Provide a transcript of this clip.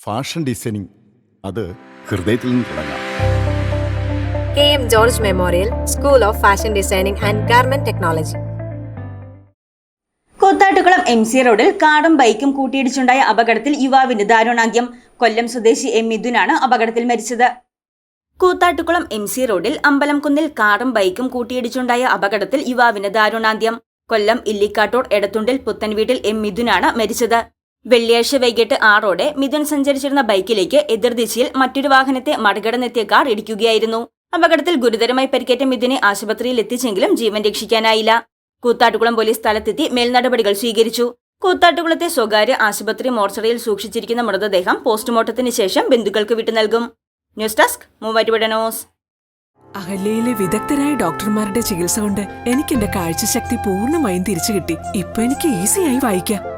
Fashion designing. അത് ഹൃദയത്തിൽ നിന്ന് തുടങ്ങാം. K M George memorial school of fashion designing and garment technology. Koothattukulam M C റോഡിൽ കാറും ബൈക്കും കൂട്ടിയിടിച്ചുണ്ടായ അപകടത്തിൽ യുവാവിന് ദാരുണാന്ത്യം കൊല്ലം സ്വദേശി എം മിഥുനാണ് അപകടത്തിൽ മരിച്ചത്. കൂത്താട്ടുകുളം എം സി റോഡിൽ അമ്പലംകുന്നിൽ കാറും ബൈക്കും കൂട്ടിയിടിച്ചുണ്ടായ അപകടത്തിൽ യുവാവിന് ദാരുണാന്ത്യം കൊല്ലം ഇല്ലിക്കാട്ടൂർ എടത്തുണ്ടിൽ പുത്തൻവീട്ടിൽ എം മിഥുനാണ് മരിച്ചത്. വെള്ളിയാഴ്ച വൈകിട്ട് ആറോടെ മിഥുൻ സഞ്ചരിച്ചിരുന്ന ബൈക്കിലേക്ക് എതിർദിശയിൽ മറ്റൊരു വാഹനത്തെ മറികടന്നെത്തിയ കാർ ഇടിക്കുകയായിരുന്നു. അപകടത്തിൽ ഗുരുതരമായി പരിക്കേറ്റ മിഥുനെ ആശുപത്രിയിൽ എത്തിച്ചെങ്കിലും ജീവൻ രക്ഷിക്കാനായില്ല. കൂത്താട്ടുകുളം പോലീസ് സ്ഥലത്തെത്തി മേൽനടപടികൾ സ്വീകരിച്ചു. കൂത്താട്ടുകുളത്തെ സ്വകാര്യ ആശുപത്രി മോർച്ചറിയിൽ സൂക്ഷിച്ചിരിക്കുന്ന മൃതദേഹം പോസ്റ്റ്മോർട്ടത്തിന് ശേഷം ബന്ധുക്കൾക്ക് വിട്ടു നൽകും. ന്യൂസ് ഡെസ്ക് മൂവാറ്റുപുഴ അഹല്യയിലെ വിദഗ്ധരായ ഡോക്ടർമാരുടെ ചികിത്സ കൊണ്ട് എനിക്ക് എന്റെ കാഴ്ചശക്തി പൂർണമായും തിരിച്ചു കിട്ടി ഇപ്പൊ എനിക്ക് ഈസിയായി വായിക്കാം.